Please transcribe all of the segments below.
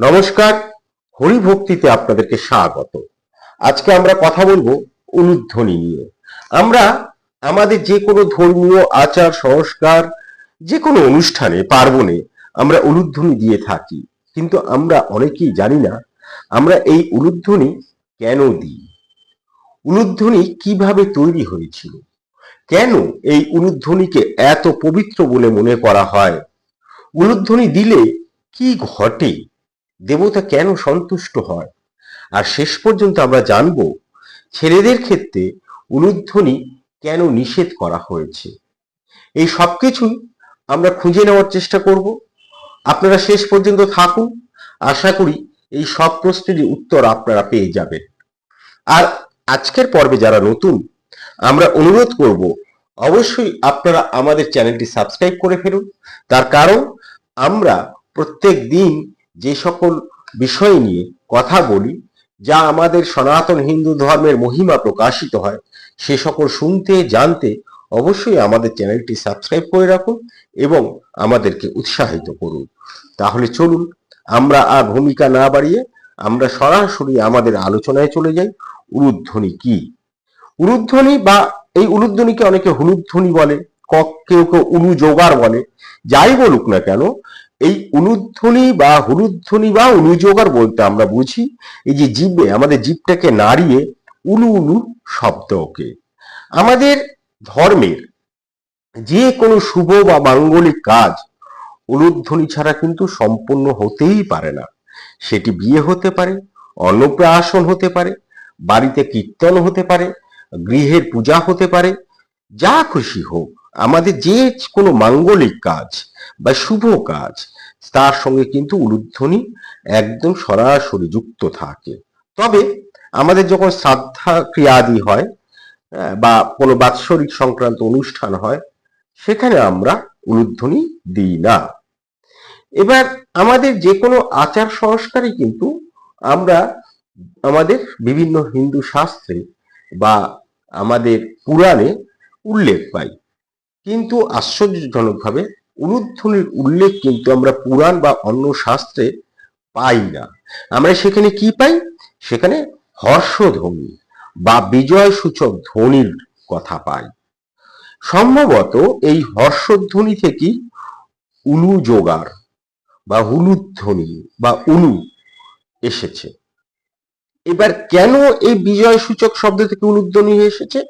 নমস্কার, হরিভক্তিতে আপনাদেরকে স্বাগত। আজকে আমরা কথা বলব উলুধ্বনি নিয়ে। আমরা আমাদের যে কোনো ধর্মীয় আচার, সংস্কার, যে কোনো অনুষ্ঠানে, পার্বণে আমরা উলুধ্বনি দিয়ে থাকি। কিন্তু আমরা অনেকেই জানি না আমরা এই অনুধ্বনি কেন দিই। উলুধ্বনি কীভাবে তৈরি হয়েছিল? কেন এই উলুধ্বনিকে এত পবিত্র বলে মনে করা হয়? উলুধ্বনি দিলে কি ঘটে? দেবতা কেন সন্তুষ্ট হয়? আর শেষ পর্যন্ত আমরা জানব, ছেলেদের ক্ষেত্রে উলুধ্বনি কেন নিষেধ করা হয়েছে? এই সব কিছুই আমরা খুঁজে নেওয়ার চেষ্টা করব। আপনারা শেষ পর্যন্ত থাকুন। আশা করি এই সব প্রশ্নেরই উত্তর আপনারা পেয়ে যাবেন। আর আজকের পর্বে যারা নতুন, আমরা অনুরোধ করব, অবশ্যই আপনারা আমাদের চ্যানেলটি সাবস্ক্রাইব করে ফেলুন। তার কারণ, আমরা প্রত্যেক দিন যে সকল বিষয় নিয়ে কথা বলি, যা আমাদের সনাতন হিন্দু ধর্মের মহিমা প্রকাশিত হয়, সে সকল শুনতে, জানতে অবশ্যই আমাদের চ্যানেলটি সাবস্ক্রাইব করে রাখুন এবং আমাদেরকে উৎসাহিত করুন। তাহলে চলুন, আমরা আর ভূমিকা না বাড়িয়ে আমরা সরাসরি আমাদের আলোচনায় চলে যাই, উলুধ্বনি কি? উলুধ্বনি বা এই উলুধ্বনিকে অনেকে হুলুধ্বনি বলে কেউ কেউ উলু জোগার বলে, যাই বলুক না কেন এই অনুধ্বনি বা হুলুধ্বনি বা উলুজোগার বলতে আমরা বুঝি, এই যে জীবে আমাদের জীবটাকে নাড়িয়ে উলু উলু শব্দকে। আমাদের ধর্মের যে কোনো শুভ বা মাঙ্গলিক কাজ অনুধ্বনি ছাড়া কিন্তু সম্পূর্ণ হতেই পারে না। সেটি বিয়ে হতে পারে, অন্নপ্রাশন হতে পারে, বাড়িতে কীর্তন হতে পারে, গৃহের পূজা হতে পারে, যা খুশি হোক। আমাদের যে কোনো মাঙ্গলিক কাজ বা শুভ কাজ তার সঙ্গে কিন্তু উলুধ্বনি একদম সরাসরি যুক্ত থাকে। তবে আমাদের যখন শ্রাদ্ধা ক্রিয়াদি হয় বা কোনো বাৎসরিক সংক্রান্ত অনুষ্ঠান হয়, সেখানে আমরা উলুধ্বনি দিই না। এবার আমাদের যে কোনো আচার সংস্কারই কিন্তু আমরা আমাদের বিভিন্ন হিন্দু শাস্ত্রে বা আমাদের পুরাণে উল্লেখ পাই। কিন্তু আশ্চর্যজনকভাবে উলুধ্বনির উল্লেখ কিন্তু আমরা পুরাণ বা অন্য শাস্ত্রে পাই না। আমরা সেখানে কি পাই? সেখানে হর্ষধ্বনি বা বিজয় সূচক ধ্বনির কথা পাই। সম্ভবত এই হর্ষধ্বনি থেকেই উলু জোগাড় বা হুলুধ্বনি বা উলু এসেছে। এবার কেন এই বিজয় সূচক শব্দ থেকে উলুধ্বনি এসেছে?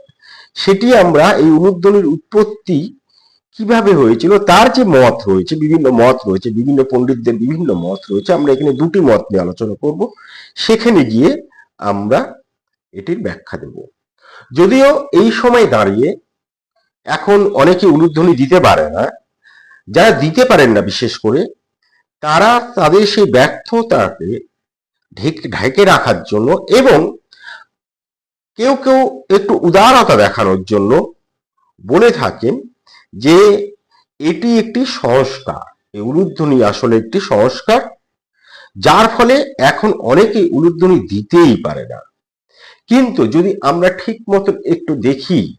সেটি আমরা এই উলুধ্বনির উৎপত্তি কীভাবে হয়েছিল? তার যে মত রয়েছে, বিভিন্ন মত রয়েছে, বিভিন্ন পণ্ডিতদের বিভিন্ন মত রয়েছে, আমরা এখানে দুটি মত নিয়ে আলোচনা করব। সেখানে গিয়ে আমরা এটির ব্যাখ্যা দেব। যদিও এই সময় দাঁড়িয়ে এখন অনেকে উলুধ্বনি দিতে পারে না, যারা দিতে পারেন না বিশেষ করে, তারা তাদের সেই ব্যর্থতাকে ঢেকে রাখার জন্য এবং কেউ কেউ একটু উদারতা দেখানোর জন্য বলে থাকেন যে এটি একটি সংস্কার, এই উলুধ্বনি আসলে একটি সংস্কার, যার ফলে এখন অনেকে উলুধ্বনি দিতেই পারে না। কিন্তু যদি আমরা ঠিক মতো একটু দেখি,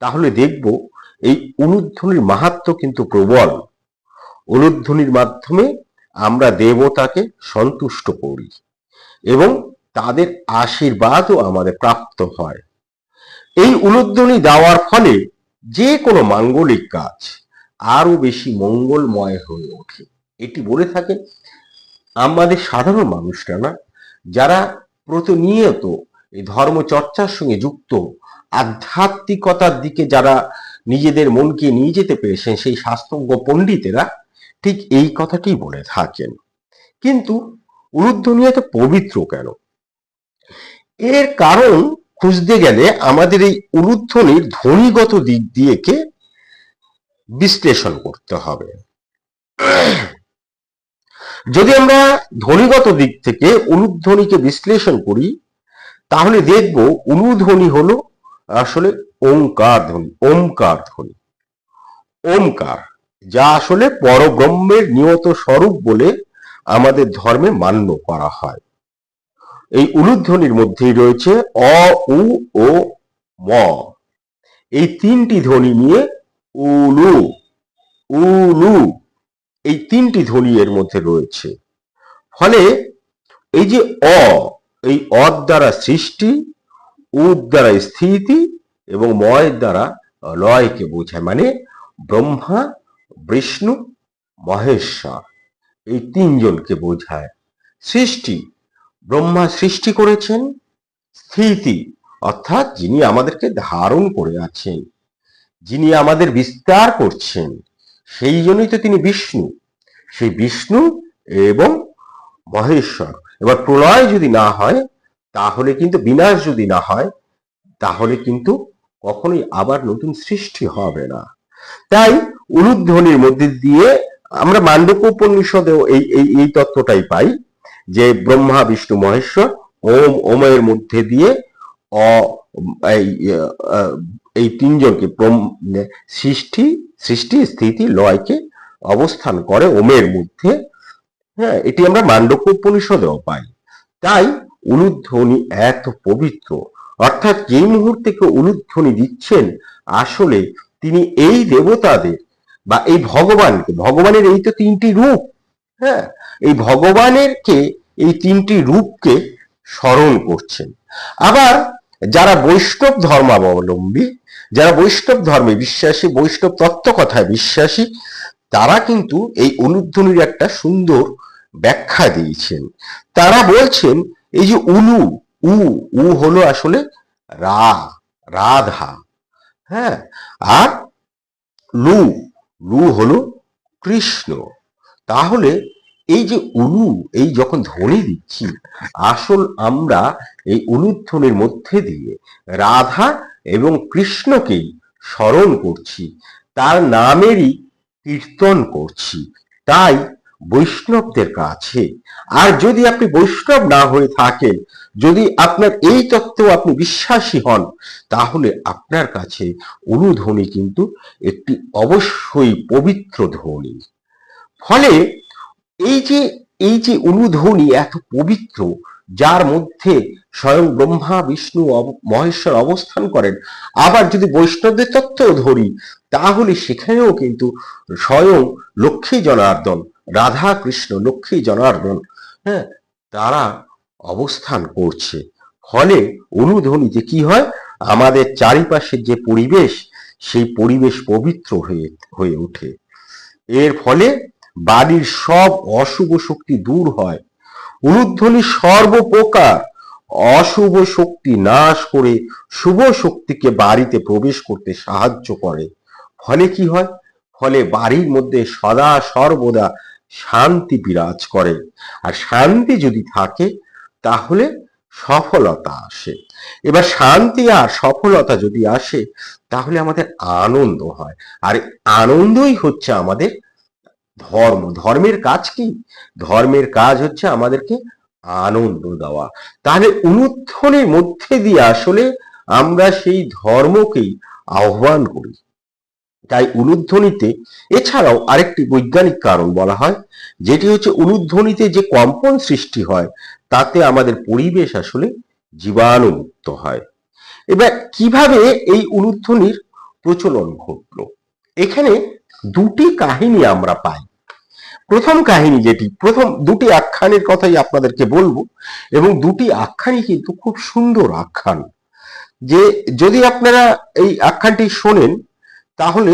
তাহলে দেখব এই উলুধ্বনির মাহাত্ম কিন্তু প্রবল। উলুধ্বনির মাধ্যমে আমরা দেবতাকে সন্তুষ্ট করি এবং তাদের আশীর্বাদও আমাদের প্রাপ্ত হয়। এই উলুধ্বনি দেওয়ার ফলে যে কোনো মাঙ্গলিক কাজ আরও বেশি মঙ্গলময় হয়ে ওঠে। এটি বলে থাকে, আমাদের সাধারণ মানুষরা না, যারা প্রতিনিয়ত এই ধর্মচর্চার সঙ্গে যুক্ত, আধ্যাত্মিকতার দিকে যারা নিজেদের মনকে নিয়ে যেতে পেরেছেন, সেই শাস্ত্রজ্ঞ পণ্ডিতেরা ঠিক এই কথাটি বলে থাকেন। কিন্তু উলুধ্বনি এত পবিত্র কেন? এর কারণ খুঁজতে গেলে আমাদের এই উলুধ্বনির ধ্বনিগত দিক দিয়েকে বিশ্লেষণ করতে হবে। যদি আমরা ধ্বনিগত দিক থেকে উলুধ্বনিকে বিশ্লেষণ করি, তাহলে দেখব উলুধ্বনি হলো আসলে ওঙ্কার ধ্বনি, ওমকার ধ্বনি। ওমকার, যা আসলে পরব্রহ্মের নিয়ত স্বরূপ বলে আমাদের ধর্মে মান্য করা হয়। এই উলুধ্বনির মধ্যেই রয়েছে অ, উ, ও, ম। এই তিনটি ধ্বনি নিয়ে উলু উলু। এই তিনটি ধ্বনি এর মধ্যে রয়েছে। ফলে এই যে অ, এই অদ দ্বারা সৃষ্টি উদ দ্বারা স্থিতি এবং ময়ের দ্বারা লয়কে বোঝায় মানে ব্রহ্মা, বিষ্ণু, মহেশ্বর। এই তিনজনকে বোঝায় সৃষ্টি। ব্রহ্মা সৃষ্টি করেছেন স্থিতি অর্থাৎ যিনি আমাদেরকে ধারণ করে আছেন, যিনি আমাদের বিস্তার করছেন, সেই জন্যই তো তিনি বিষ্ণু। সেই বিষ্ণু এবং মহেশ্বর। এবার প্রলয় যদি না হয়, তাহলে কিন্তু বিনাশ যদি না হয়, তাহলে কিন্তু কখনোই আবার নতুন সৃষ্টি হবে না। তাই উলুধ্বনির মধ্যে দিয়ে আমরা মান্ডক্য উপনিষদেও এই এই তত্ত্বটাই পাই। যে ব্রহ্মা, বিষ্ণু, মহেশ্বর, ওম, ওমের মধ্যে দিয়ে অ, এই তিনজনকে সৃষ্টি সৃষ্টি, স্থিতি, লয়কে অবস্থান করে ওমের মধ্যে। হ্যাঁ এটি আমরা মান্ডক্য উপনিষদেও পাই। তাই উলুধ্বনি এত পবিত্র। অর্থাৎ যেই মুহূর্তে কেউ উলুধ্বনি দিচ্ছেন, আসলে তিনি এই দেবতাদের বা এই ভগবানকে, ভগবানের এই তো তিনটি রূপ হ্যাঁ এই ভগবানেরকে এই তিনটি রূপকে স্মরণ করছেন। আবার যারা বৈষ্ণব ধর্মাবলম্বী, যারা বৈষ্ণব ধর্মে বিশ্বাসী, বৈষ্ণব তত্ত্ব কথায় বিশ্বাসী, তারা কিন্তু এই অনুধ্বনির একটা সুন্দর ব্যাখ্যা দিয়েছেন। তারা বলছেন, এই যে উলু উ উ হলো আসলে রা, রাধা হ্যাঁ আর লু লু হলো কৃষ্ণ। তাহলে এই যে উলু এই যখন ধ্বনি দিচ্ছি, আসল আমরা এই উলুধ্বনির মধ্যে দিয়ে রাধা এবং কৃষ্ণকেই স্মরণ করছি, তার নামেরই কীর্তন করছি, তাই বৈষ্ণবদের কাছে। আর যদি আপনি বৈষ্ণব না হয়ে থাকেন, যদি আপনার এই তত্ত্ব আপনি বিশ্বাসী হন, তাহলে আপনার কাছে অনুধ্বনি কিন্তু একটি অবশ্যই পবিত্র ধ্বনি। ফলে এই যে এই যে অনুধ্বনি এত পবিত্র, যার মধ্যে স্বয়ং ব্রহ্মা, বিষ্ণু মহেশ্বর অবস্থান করেন, আবার যদি বৈষ্ণবদের তত্ত্ব ধরি, তাহলে সেখানেও কিন্তু স্বয়ং লক্ষ্মী জনার্দন রাধা কৃষ্ণ লক্ষ্মী জনার্দন হ্যাঁ তারা অবস্থান করছে। ফলে অনুধ্বনিতে কি হয়? আমাদের চারিপাশের যে পরিবেশ, সেই পরিবেশ পবিত্র হয়ে হয়ে ওঠে। এর ফলে বাড়ির সব অশুভ শক্তি দূর হয়। অনুধ্বনি সর্বপ্রকার অশুভ শক্তি নাশ করে শুভ শক্তিকে বাড়িতে প্রবেশ করতে সাহায্য করে। ফলে কি হয়? ফলে বাড়ির মধ্যে সদা সর্বদা শান্তি বিরাজ করে। আর শান্তি যদি থাকে, তাহলে সফলতা আসে। এবার শান্তি আর সফলতা যদি আসে, তাহলে আমাদের আনন্দ হয়। আর আনন্দই হচ্ছে আমাদের ধর্ম। ধর্মের কাজ কি? ধর্মের কাজ হচ্ছে আমাদেরকে আনন্দ দেওয়া। তাহলে অনুত্থনের মধ্যে দিয়ে আসলে আমরা সেই ধর্মকেই আহ্বান করি। তাই উলুধ্বনিতে এছাড়াও আরেকটি বৈজ্ঞানিক কারণ বলা হয়, যেটি হচ্ছে উলুধ্বনিতে যে কম্পন সৃষ্টি হয়, তাতে আমাদের পরিবেশ আসলে জীবাণুমুক্ত হয়। এবার কীভাবে এই উলুধ্বনির প্রচলন ঘটলো? এখানে দুটি কাহিনী আমরা পাই। প্রথম কাহিনী যেটি, প্রথম দুটি আখ্যানের কথাই আপনাদেরকে বলব, এবং দুটি আখ্যানই কিন্তু খুব সুন্দর আখ্যান। যে, যদি আপনারা এই আখ্যানটি শোনেন, তাহলে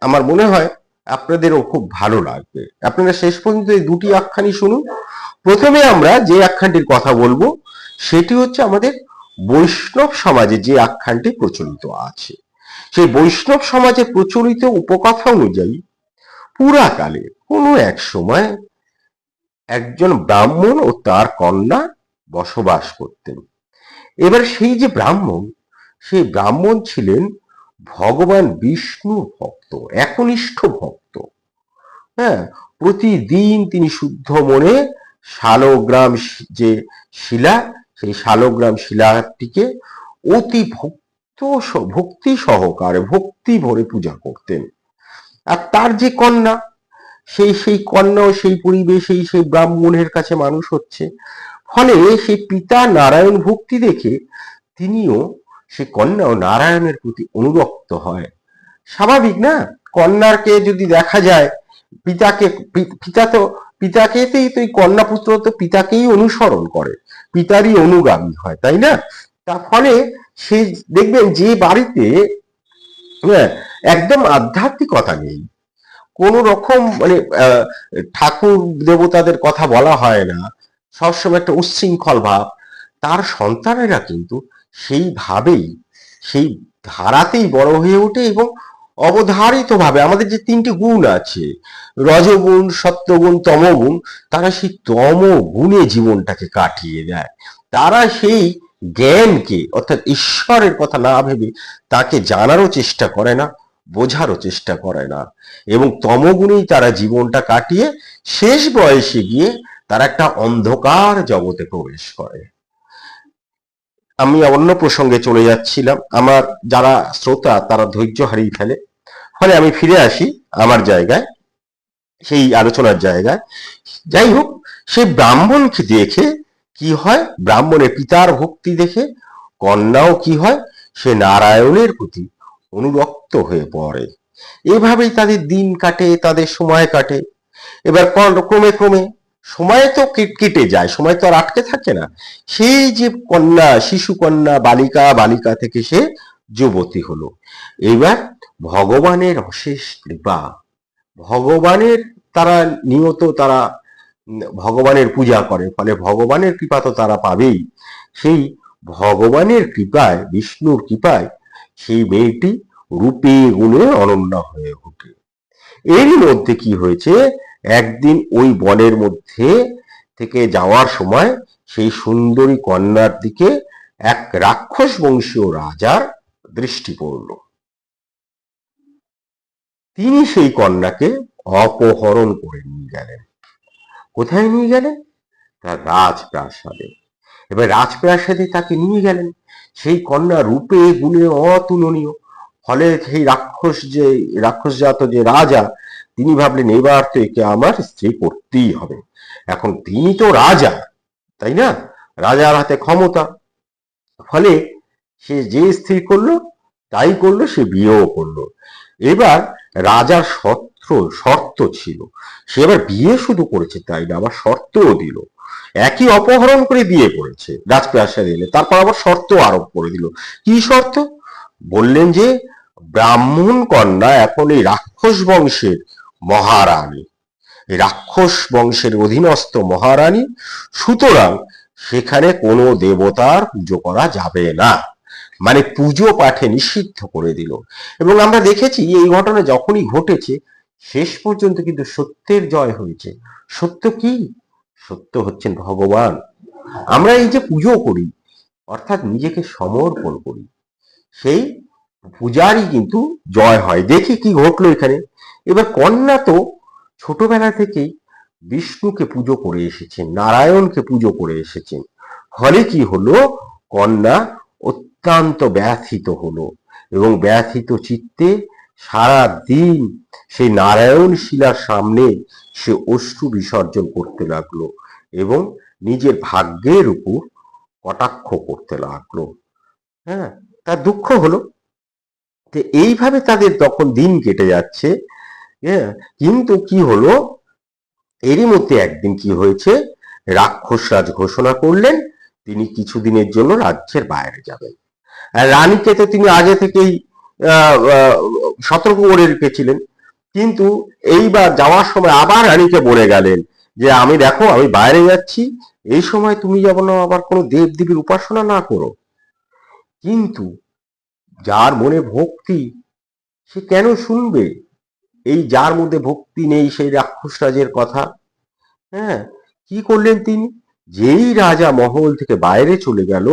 আমার মনে হয় আপনাদেরও খুব ভালো লাগবে। আপনারা শেষ পর্যন্ত এই দুটি আখ্যানই শুনুন। প্রথমে আমরা যে আখ্যানটির কথা বলব, সেটি হচ্ছে আমাদের বৈষ্ণব সমাজে যে আখ্যানটি প্রচলিত আছে। সেই বৈষ্ণব সমাজে প্রচলিত উপকথা অনুযায়ী পুরাকালে কোনো এক সময় একজন ব্রাহ্মণ ও তার কন্যা বসবাস করতেন। এবার সেই যে ব্রাহ্মণ, সেই ব্রাহ্মণ ছিলেন ভগবান বিষ্ণু ভক্ত, একনিষ্ঠ ভক্ত। হ্যাঁ প্রতিদিন তিনি শুদ্ধ মনে শালগ্রাম যে শিলা, সেই শালগ্রাম শিলাটিকে অতি ভক্ত ভক্তি সহকারে, ভক্তি ভরে পূজা করতেন। আর তার যে কন্যা সেই সেই কন্যাও সেই পরিবেশেই সেই ব্রাহ্মণের কাছে মানুষ হচ্ছে। ফলে সেই পিতা নারায়ণ ভক্তি দেখে তিনিও সে কন্যাও নারায়ণের প্রতি অনুরক্ত হয়। স্বাভাবিক না? কন্যাকে যদি দেখা যায়, পিতাকে পিতা তো পিতাকেতেই তো কন্যা পুত্র তো পিতাকেই অনুসরণ করে, পিতারই অনুগামী হয়, তাই না? তার ফলে সে, দেখবেন যে বাড়িতে হ্যাঁ একদম আধ্যাত্মিকতা নেই। কোন রকম মানে ঠাকুর দেবতাদের কথা বলা হয় না। সবসময় একটা উচ্ছৃঙ্খল ভাব। তার সন্তানেরা কিন্তু সেইভাবেই, সেই ধারাতেই বড় হয়ে ওঠে এবং অবধারিত ভাবে আমাদের যে তিনটি গুণ আছে, রজগুণ, সত্যগুণ, তমগুণ, তারা সেই তম গুণে জীবনটাকে কাটিয়ে দেয়। তারা সেই জ্ঞানকে, অর্থাৎ ঈশ্বরের কথা না ভেবে তাকে জানারও চেষ্টা করে না। বোঝারও চেষ্টা করে না। এবং তমগুণেই তারা জীবনটা কাটিয়ে শেষ বয়সে গিয়ে তারা একটা অন্ধকার জগতে প্রবেশ করে। আমি অন্য প্রসঙ্গে চলে যাচ্ছিলাম। আমার যারা শ্রোতা, তারা ধৈর্য হারিয়ে ফেলে। ফলে আমি ফিরে আসি আমার জায়গায়, সেই আলোচনার জায়গায়। যাই হোক, সেই ব্রাহ্মণকে দেখে কি হয়? ব্রাহ্মণের পিতার ভক্তি দেখে, কন্যাও কি হয়? সে নারায়ণের প্রতি অনুরক্ত হয়ে পড়ে। এভাবেই তাদের দিন কাটে, তাদের সময় কাটে। এবার ক্রমে ক্রমে সময় তো কেটে যায়, সময় তো আর আটকে থাকে না। সেই যে কন্যা, শিশু কন্যা, বালিকা বালিকা থেকে সে যুবতী হলো। এবার ভগবানের অশেষ কৃপা। ভগবানের তারা নিয়ত তারা ভগবানের পূজা করে, ফলে ভগবানের কৃপা তো তারা পাবেই। সেই ভগবানের কৃপায়, বিষ্ণুর কৃপায় সেই মেয়েটি রূপে গুণে অনন্য হয়ে ওঠে। এরই মধ্যে কি হয়েছে? একদিন ওই বনের মধ্যে থেকে যাওয়ার সময় সেই সুন্দরী কন্যার দিকে এক রাক্ষস বংশীয় রাজার দৃষ্টি পড়ল। তিনি সেই কন্যাকে অপহরণ করে নিয়ে গেলেন। কোথায় নিয়ে গেলেন? তার রাজপ্রাসাদে। এবার রাজপ্রাসাদে তাকে নিয়ে গেলেন। সেই কন্যা রূপে গুণে অতুলনীয়। ফলে সেই রাক্ষস যে, রাক্ষসজাত যে রাজা, তিনি ভাবলেন এবার তো একে আমার স্ত্রী করতেই হবে। এখন তিনি তো রাজা, তাই না? রাজার হাতে ক্ষমতা। ফলে সে যে স্থির করল, তাই করল, সে বিয়েও করল। এবার রাজার শর্ত শর্ত ছিল। সে এবার বিয়ে শুধু করেছে তাই না, আবার শর্তও দিল। একই অপহরণ করে বিয়ে করেছে, রাজপ্রাসাদে এলে। তারপর আবার শর্ত আরোপ করে দিল। কি শর্ত? বললেন যে ব্রাহ্মণ কন্যা এখন এই রাক্ষস বংশের মহারানী। রাক্ষস বংশের অধীনস্থ মহারানী, সুতরাং সেখানে কোনো দেবতার পুজো করা যাবে না। মানে পুজো পাঠে নিষিদ্ধ করে দিল। এবং আমরা দেখেছি এই ঘটনা যখনই ঘটেছে, শেষ পর্যন্ত কিন্তু সত্যের জয় হয়েছে। সত্য কি? সত্য হচ্ছেন ভগবান। আমরা এই যে পুজো করি, অর্থাৎ নিজেকে সমর্পণ করি, সেই পূজারই কিন্তু জয় হয়। দেখি কি ঘটলো এখানে। এবার কন্যা তো ছোটবেলা থেকেই বিষ্ণুকে পুজো করে এসেছেন, নারায়ণকে পুজো করে এসেছেন। ফলে কি হলো? কন্যা অত্যন্ত ব্যথিত হলো এবং ব্যথিত চিত্তে সারা দিন সেই নারায়ণ শিলার সামনে সে অশ্রু বিসর্জন করতে লাগল এবং নিজের ভাগ্যের উপর কটাক্ষ করতে লাগল। হ্যাঁ তার দুঃখ হলো যে এইভাবে তাদের তখন দিন কেটে যাচ্ছে কিন্তু কি হলো? এরই মধ্যে একদিন কি হয়েছে? রাক্ষস রাজ ঘোষণা করলেন, তিনি কিছুদিনের জন্য রাজ্যের বাইরে যাবেন। রানীকে তো তিনি আগে থেকেই সতর্ক করে রেখেছিলেন। কিন্তু এইবার যাওয়ার সময় আবার রানীকে বলে গেলেন যে, আমি দেখো, আমি বাইরে যাচ্ছি, এই সময় তুমি যেন আবার কোনো দেব দেবীর উপাসনা না করো। কিন্তু যার মনে ভক্তি, সে কেন শুনবে? এই যার মধ্যে ভক্তি নেই সেই রাক্ষস রাজের কথা। হ্যাঁ কি করলেন তিনি? যেই রাজা মহল থেকে বাইরে চলে গেল,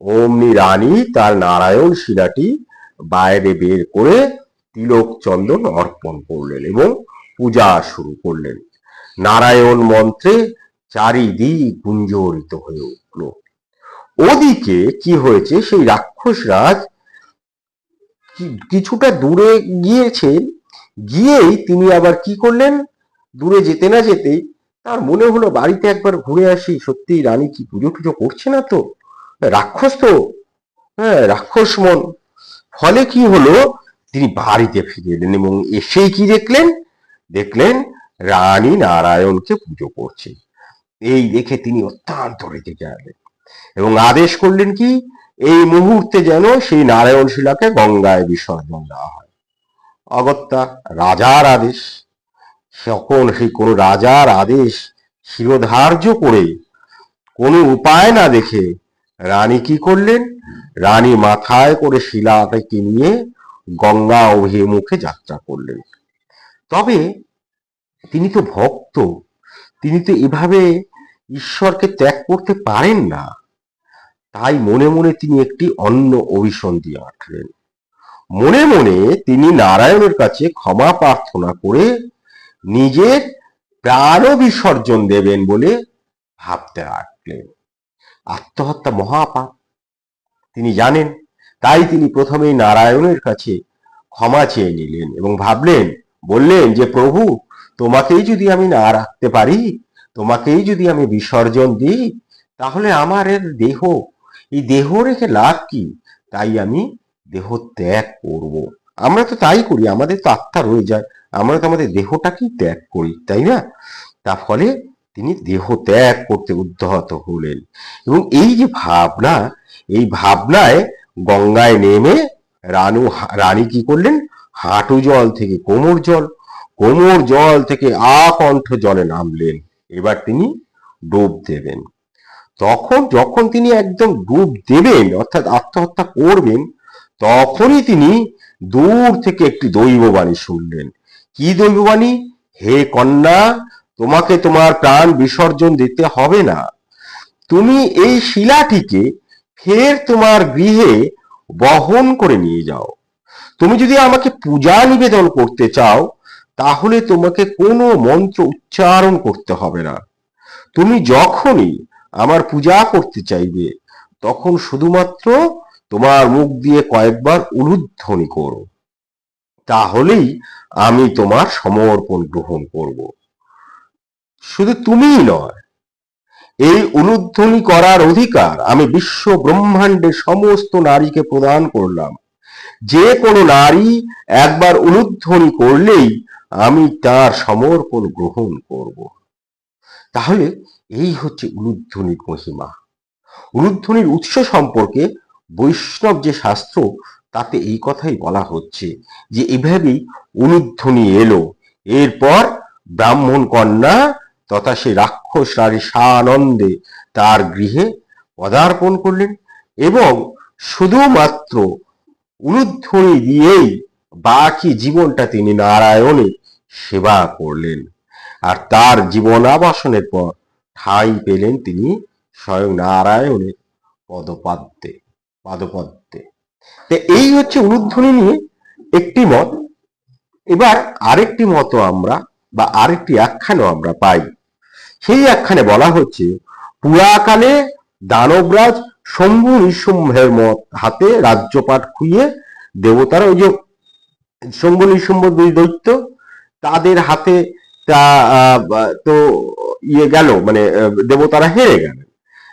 অমনি রানী তার নারায়ণ শিলাটি বাইরে বের করে তিলক চন্দন অর্পণ করলেন এবং পূজা শুরু করলেন। নারায়ণ মন্ত্রে চারিদিক গুঞ্জরিত হয়ে উঠল। ওদিকে কি হয়েছে? সেই রাক্ষস রাজ কিছুটা দূরে গিয়েছেন গিয়েই তিনি আবার কি করলেন? দূরে যেতে না যেতেই তার মনে হলো বাড়িতে একবার ঘুরে আসি, সত্যি রানী কি পুজো টুজো করছে না তো? রাক্ষস তো। হ্যাঁ রাক্ষস মন। ফলে কি হলো? তিনি বাড়িতে ফিরে এলেন এবং এসেই কি দেখলেন? দেখলেন রানী নারায়ণকে পুজো করছে। এই দেখে তিনি অত্যন্ত রেগে গেলেন এবং আদেশ করলেন কি? এই মুহূর্তে যেন সেই নারায়ণ শিলাকে গঙ্গায় বিসর্জন দেওয়া হয়। অগত্যা রাজার আদেশ, সকল সেই কোনো রাজার আদেশ শিরোধার্য করে কোনো উপায় না দেখে রানী কি করলেন? রানী মাথায় করে শিলাটাকে নিয়ে গঙ্গা অভিমুখে যাত্রা করলেন। তবে তিনি তো ভক্ত, তিনি তো এভাবে ঈশ্বরকে ত্যাগ করতে পারেন না। তাই মনে মনে তিনি একটি অন্য অভিসন্ধি আঁটলেন মনে মনে তিনি নারায়ণের কাছে ক্ষমা প্রার্থনা করে নিজের প্রাণ বিসর্জন দেবেন বলে ভাবতে রাখলেন আত্মহত্যা মহাপাপ। তিনি জানেন, তাই তিনি প্রথমেই নারায়ণের কাছে ক্ষমা চেয়ে নিলেন এবং ভাবলেন, বললেন যে, প্রভু, তোমাকেই যদি আমি না রাখতে পারি, তোমাকেই যদি আমি বিসর্জন দিই, তাহলে আমার এর দেহ এই দেহ রেখে লাভ কি? তাই আমি দেহ ত্যাগ করব। আমরা তো তাই করি, আমাদের তো আত্মা রয়ে যায়, আমরা তো আমাদের দেহটাকেই ত্যাগ করি, তাই না? তা ফলে তিনি দেহ ত্যাগ করতে উদ্ধত হলেন। এবং এই যে ভাবনা, এই ভাবনায় গঙ্গায় নেমে রানু, রানী কি করলেন? হাঁটু জল থেকে কোমর জল কোমর জল থেকে আকণ্ঠ জলে নামলেন। এবার তিনি ডোব দেবেন। তখন যখন তিনি একদম ডুব দেবেন, অর্থাৎ আত্মহত্যা করবেন, তখনই তিনি দূর থেকে একটি দৈববাণী শুনলেন। কি দৈববাণী? হে কন্যা, তোমাকে তোমার প্রাণ বিসর্জন দিতে হবে না। তুমি এই শিলাটিকে ফের তোমার গৃহে বহন করে নিয়ে যাও। তুমি যদি আমাকে পূজা নিবেদন করতে চাও, তাহলে তোমাকে কোনো মন্ত্র উচ্চারণ করতে হবে না। তুমি যখনই আমার পূজা করতে চাইবে, তখন শুধুমাত্র তোমার মুখ দিয়ে কয়েকবার উলুধ্বনি করো। তাহলেই আমি তোমার সমর্পণ গ্রহণ করব। শুধু তুমিই নয়, এই উলুধ্বনি করার অধিকার আমি বিশ্ব ব্রহ্মাণ্ডের সমস্ত নারীকে প্রদান করলাম। যে কোনো নারী একবার উলুধ্বনি করলেই আমি তার সমর্পণ গ্রহণ করব। তাহলে এই হচ্ছে উলুধ্বনির মহিমা। উলুধ্বনির উৎস সম্পর্কে বৈষ্ণব যে শাস্ত্র, তাতে এই কথাই বলা হচ্ছে যে এভাবেই উলুধ্বনি এলো। এরপর ব্রাহ্মণ কন্যা তথা সে রাক্ষস রানী সানন্দে তার গৃহে পদার্পণ করলেন এবং শুধুমাত্র উলুধ্বনি দিয়েই বাকি জীবনটা তিনি নারায়ণের সেবা করলেন। আর তার জীবনাবাসনের পর ঠাঁই পেলেন তিনি স্বয়ং নারায়ণের পদপাদ্যে পাদপদ্মে এই হচ্ছে উলুধ্বনি নিয়ে একটি মত। এবার আরেকটি মত আমরা বা আরেকটি আখ্যানও আমরা পাই। সেই আখ্যানে বলা হচ্ছে, পুরাকালে দানবরাজ শম্ভু নিঃসম্ভের মত হাতে রাজ্যপাট খুইয়ে দেবতারা ওই যে শম্ভু নিঃসম্ভ দুই দৈত্য তাদের হাতে তা তো ইয়ে গেল মানে দেবতারা হেরে গেলেন।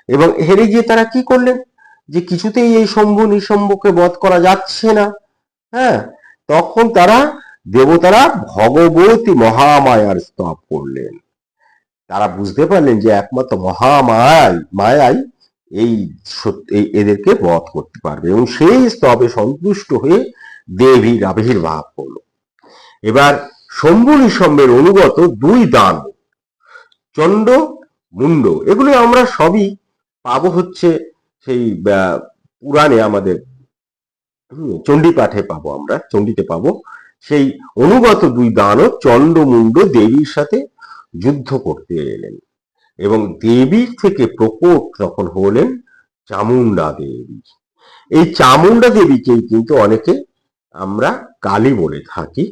এবং হেরে গিয়ে তারা কি করলেন? যে কিছুতেই এই শম্ভু নিঃসম্ভকে বধ করা যাচ্ছে না। হ্যাঁ? তখন তারা দেবতারা ভগবতী মহামায়ার স্তব করলেন। তারা বুঝতে পারলেন যে একমাত্র মহামায়াই, মায়াই এই এদেরকে বধ করতে পারবে। এবং সেই স্তবে সন্তুষ্ট হয়ে দেবীর আবির্ভাব হলো। এবার শম্ভু নিঃসম্বের অনুগত দুই দান, চণ্ড মুন্ড এগুলি আমরা সবই পাবো হচ্ছে সেই পুরাণে আমাদের চণ্ডী পাঠে পাবো আমরা, চণ্ডীতে পাবো। সেই অনুগত দুই দানব চণ্ডমুণ্ড দেবীর সাথে যুদ্ধ করতে এলেন এবং দেবীর থেকে প্রকট তখন হলেন চামুন্ডা দেবী। এই চামুন্ডা দেবীকেই কিন্তু অনেকে আমরা কালী বলে থাকি।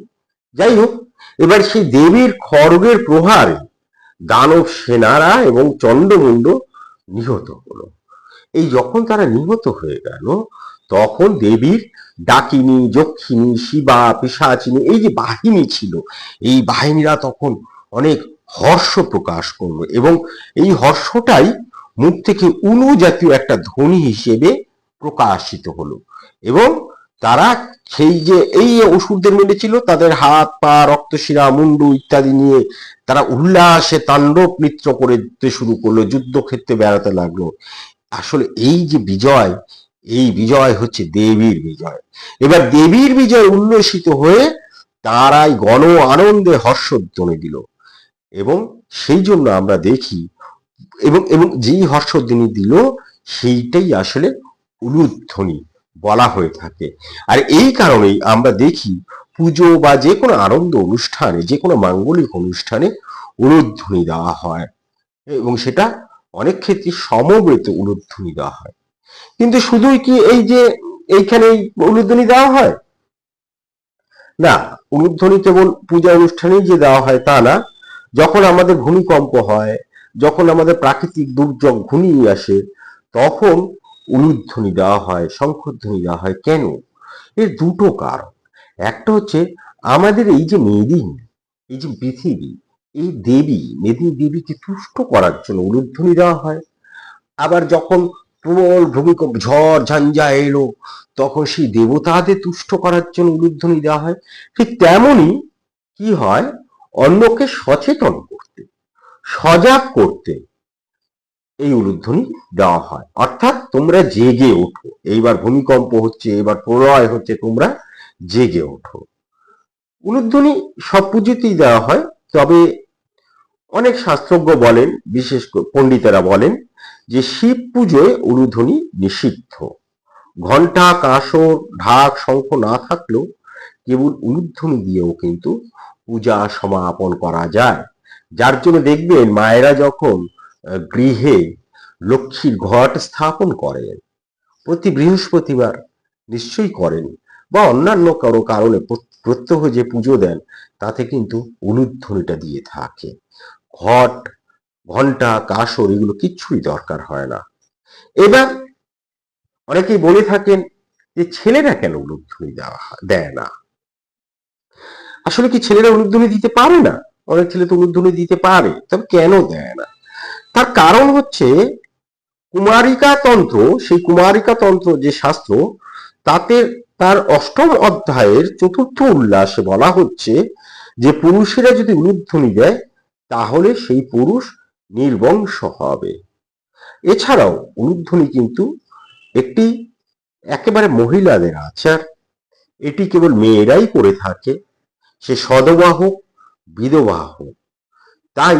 যাই হোক এবার সেই দেবীর খড়গের প্রহারে দানব সেনারা এবং চণ্ডমুণ্ড নিহত হলো। এই যখন তারা নিহত হয়ে গেল, তখন দেবীর ডাকিনী যক্ষিণী শিবা, পিসাচিনী, এই যে বাহিনী ছিল, এই বাহিনীরা তখন অনেক হর্ষ প্রকাশ করল এবং এই হর্ষটাই মুখ থেকে উনু জাতীয় একটা ধ্বনি হিসেবে প্রকাশিত হলো এবং তারা সেই যে, এই ওষুধদের মেরেছিল তাদের হাত, পা রক্তশিরা মুন্ডু ইত্যাদি নিয়ে তারা উল্লাসে তাণ্ডব নৃত্য করতে শুরু করল, যুদ্ধক্ষেত্রে বেড়াতে লাগল। আসলে এই যে বিজয়, এই বিজয় হচ্ছে দেবীর বিজয়। এবার দেবীর বিজয় উল্লসিত হয়ে তারাই গণ আনন্দে হর্ষধ্বনি দিল। এবং সেই জন্য আমরা দেখি, এবং এবং যেই হর্ষধ্বনি দিল, সেইটাই আসলে উলুধ্বনি। বলা হয়ে থাকে। আর এই কারণেই আমরা দেখি পুজো বা যে কোনো আনন্দ অনুষ্ঠানে, যে কোনো মাঙ্গলিক অনুষ্ঠানে উলুধ্বনি দেওয়া হয়। এবং সেটা অনেক ক্ষেত্রে সমবেত উলুধ্বনি দেওয়া হয়। কিন্তু শুধুই কি এই যে এইখানে উলুধ্বনি দেওয়া হয়? না, উলুধ্বনি কেবল পূজা অনুষ্ঠানেই যে দেওয়া হয় তা না। যখন আমাদের ভূমিকম্প হয়, যখন আমাদের প্রাকৃতিক দুর্যোগ ঘনিয়ে আসে, তখন উলুধ্বনি দেওয়া হয়, শঙ্খধ্বনি দেওয়া হয়। কেন? এর দুটো কারণ। একটা হচ্ছে আমাদের এই যে মেদিন, এই যে পৃথিবী, এই দেবী, মেদিনী দেবীকে তুষ্ট করার জন্য উলুধ্বনি দেওয়া হয়। আবার যখন প্রবল ভূমিকম্প, ঝড়, ঝঞ্ঝা এলো, তখন সেই দেবতাদের তুষ্ট করার জন্য উলুধ্বনি দেওয়া হয়। ঠিক তেমনই কি হয়? অন্যকে সচেতন করতে, সজাগ করতে এই উলুধ্বনি দেওয়া হয়। অর্থাৎ তোমরা জেগে ওঠো। এইবার ভূমিকম্প হচ্ছে এবার প্রলয় হচ্ছে, তোমরা জেগে ওঠো। উলুধ্বনি সব পুজোতেই দেওয়া হয়। তবে অনেক শাস্ত্রজ্ঞ বলেন, বিশেষ পণ্ডিতেরা বলেন যে শিব পুজোয় উলুধ্বনি নিষিদ্ধ। ঘণ্টা কাঁসর, ঢাক, শঙ্খ না থাকলেও কেবল উলুধ্বনি দিয়েও কিন্তু পূজা সমাপন করা যায়। যার জন্য দেখবেন মায়েরা যখন গৃহে লক্ষ্মীর ঘট স্থাপন করেন। প্রতি বৃহস্পতিবার নিশ্চয়ই করেন বা অন্যান্য কারও কারণে প্রত্যহ যে পুজো দেন, তাতে কিন্তু উলুধ্বনিটা দিয়ে থাকে। ঘট ঘণ্টা কাসর এগুলো কিচ্ছুই দরকার হয় না। এবার অনেকেই বলে থাকেন যে ছেলেরা কেন উলুধ্বনি দেওয়া দেয় না? আসলে কি ছেলেরা উলুধ্বনি দিতে পারে না? অনেক ছেলে তো উলুধ্বনি দিতে পারে, তবে কেন দেয় না? তার কারণ হচ্ছে কুমারিকা তন্ত্র, সেই কুমারিকা তন্ত্র যে শাস্ত্র, তাতে তার অষ্টম অধ্যায়ের চতুর্থ উল্লাসে বলা হচ্ছে যে পুরুষেরা যদি উলুধ্বনি দেয়, তাহলে সেই পুরুষ নির্বংশ হবে। এছাড়াও উলুধ্বনি কিন্তু একটি একেবারে মহিলাদের আচার। এটি কেবল মেয়েরাই করে থাকে। সে সদবা হোক বিধবা হোক তাই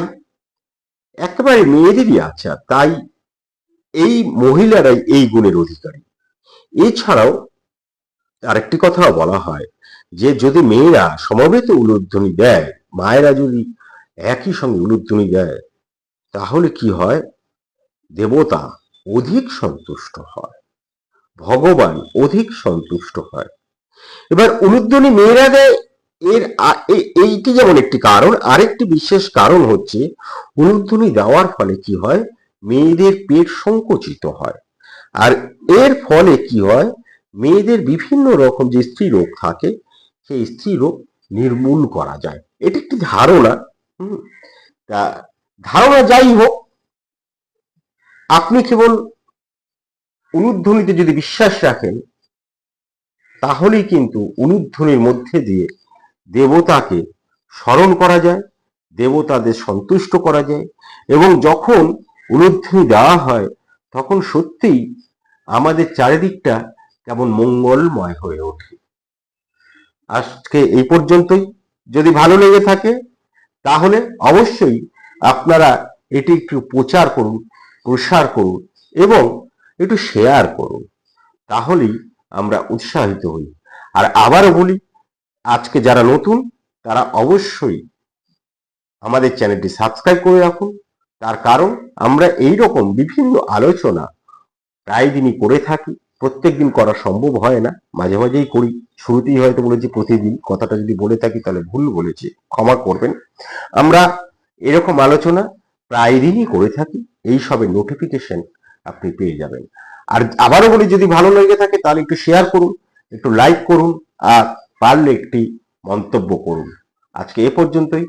একেবারে মেয়েদেরই আচার তাই এই মহিলারাই এই গুণের অধিকারী। এছাড়াও আরেকটি কথা বলা হয় যে, যদি মেয়েরা সমবেত উলুধ্বনি দেয়, মায়েরা যদি একই সঙ্গে উলুধ্বনি দেয়, তাহলে কি হয়? দেবতা অধিক সন্তুষ্ট হয়, ভগবান অধিক সন্তুষ্ট হয়। এবার উলুধ্বনি মেয়েরা দেয় এর এইটি যেমন একটি কারণ, আরেকটি বিশেষ কারণ হচ্ছে উলুধ্বনি দেওয়ার ফলে কি হয়? মেয়েদের পেট সংকুচিত হয়। আর এর ফলে কি হয়? মেয়েদের বিভিন্ন রকম যে স্ত্রী রোগ থাকে, সেই স্ত্রী রোগ নির্মূল করা যায়। এটি একটি ধারণা তা ধারণা যাই হোক, আপনি কেবল উলুধ্বনিতে যদি বিশ্বাস রাখেন, তাহলেই কিন্তু উলুধ্বনির মধ্যে দিয়ে দেবতাকে স্মরণ করা যায়, দেবতাদের সন্তুষ্ট করা যায় এবং যখন উলুধ্বনি দেওয়া হয়, তখন সত্যিই আমাদের চারিদিকটা কেমন মঙ্গলময় হয়ে ওঠে। আজকে এই পর্যন্তই। যদি ভালো লেগে থাকে, তাহলে অবশ্যই আপনারা এটি একটু প্রচার করুন, প্রসার করুন এবং একটু শেয়ার করুন। তাহলেই আমরা উৎসাহিত হই। আর আবারও বলি আজকে যারা নতুন, তারা অবশ্যই আমাদের চ্যানেলটি সাবস্ক্রাইব করে রাখুন। তার কারণ, আমরা এই রকম বিভিন্ন আলোচনা প্রায় দিনই করে থাকি। প্রত্যেক দিন করা সম্ভব হয় না। মাঝে মাঝেই করি। শুরুতেই হয়তো বলেছি প্রতিদিন। কথাটা যদি বলে থাকি, তাহলে ভুল বলেছি। ক্ষমা করবেন। আমরা এরকম আলোচনা প্রায় দিনই করে থাকি। এই সবের নোটিফিকেশন আপনি পেয়ে যাবেন। আর আবারও বলি, যদি ভালো লেগে থাকে, তাহলে একটু শেয়ার করুন, একটু লাইক করুন। আর পারলে একটি মন্তব্য করুন। আজকে এ পর্যন্তই।